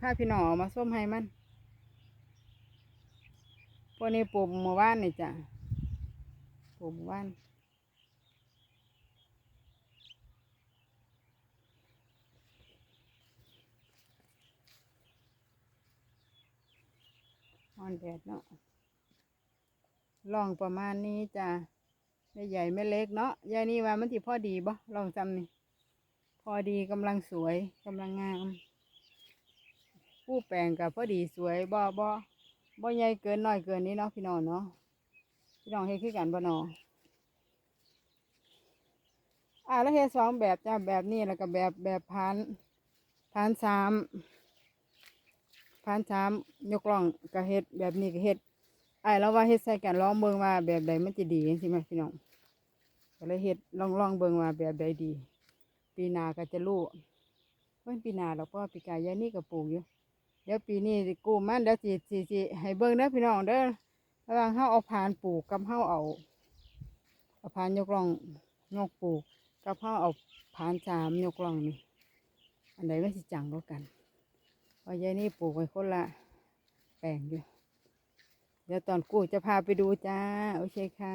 พาพี่น้องมาส้มให้มันพวกนี้ปลูกเมื่อวานนี่จ้ะปลูกเมื่อวานอ่อนแดดเนาะลองประมาณนี้จ้ะไม่ใหญ่ไม่เล็กเนาะยายนี่ว่ามันสิพอดีบ่ลองจำนี่ พอดีกำลังสวยกำลังงามู้แปลงกับพอดีสวยบ่บ่บ่ใหญ่เกินน้อยเกินนี้เนาะพี่น้องเนาะพี่น้องเฮ็ดคือกันบ่เนาะอ่าแล้วเฮ็ดสองแบบจ้าแบบนี้แล้วก็แบบแบบพันพันสามพันสามยกล่องก็เฮ็ดแบบนี้ก็เฮ็ดอ้าแล้วว่าเฮ็ดใส่กันลองเบิ่งว่าแบบใดมันจะดีจังซี่ไหมพี่น้องก็เลยเฮ็ดลองลองเบิ่งว่าแบบใดดี ปีนาก็จะรู้ว่าปีนาเราก็ปีกายยานี่ก็ปลูกอยู่ เดี๋ยวปีนี้กู้มันเดี๋ยวสิสิสิให้เบิ่งเด้อพี่น้องเด้อระหว่างเฮาเอาพานปลูกกับเฮาเอาเอาพานยกล่องยกปลูกกับเฮาเอาพานสามยกล่องนี่อันใดมันสิจังกว่ากันเพราะยายนี่ปลูกไว้คนละแปลงอยู่เดี๋ยวตอนกู้จะพาไปดูจ้า โอเคค่ะ